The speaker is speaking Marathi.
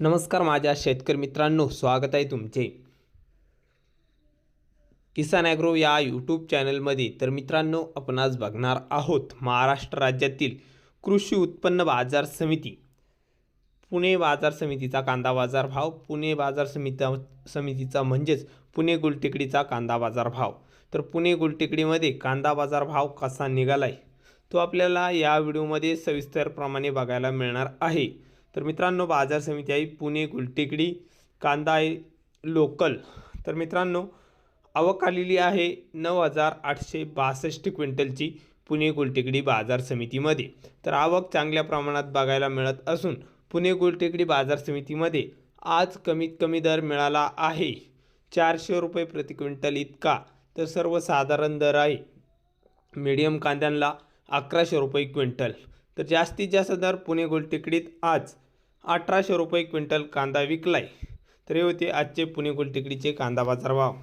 नमस्कार माझ्या शेतकरी मित्रांनो स्वागत आहे तुमचे. किसान ॲग्रो या यूट्यूब चॅनलमध्ये तर मित्रांनो आपण आज बघणार आहोत महाराष्ट्र राज्यातील कृषी उत्पन्न बाजार समिती. पुणे बाजार समितीचा कांदा बाजार भाव पुणे बाजार समिता समितीचा म्हणजेच पुणे गुलटेकडीचा कांदा बाजार भाव. तर पुणे गुलटेकडीमध्ये कांदा बाजार भाव कसा निघाला आहे तो आपल्याला या व्हिडिओमध्ये सविस्तरप्रमाणे बघायला मिळणार आहे. तर मित्रांनो बाजार समिती आहे पुणे गुलटेकडी कांदा आहे लोकल. तर मित्रांनो आवक आलेली आहे नऊ हजार आठशे बासष्ट क्विंटलची पुणे गुलटेकडी बाजार समितीमध्ये. तर आवक चांगल्या प्रमाणात बघायला मिळत असून पुणे गुलटेकडी बाजार समितीमध्ये आज कमीत कमी दर मिळाला आहे. चारशे रुपये प्रति क्विंटल इतका. तर सर्वसाधारण दर आहे मीडियम कांद्यांना अकराशे रुपये क्विंटल. तर जास्तीत जास्त दर पुणे गोलटेकडीत आज अठराशे रुपये क्विंटल कांदा विकलाय. तर हे होते आजचे पुणे गोलटेकडीचे कांदा बाजार भाव.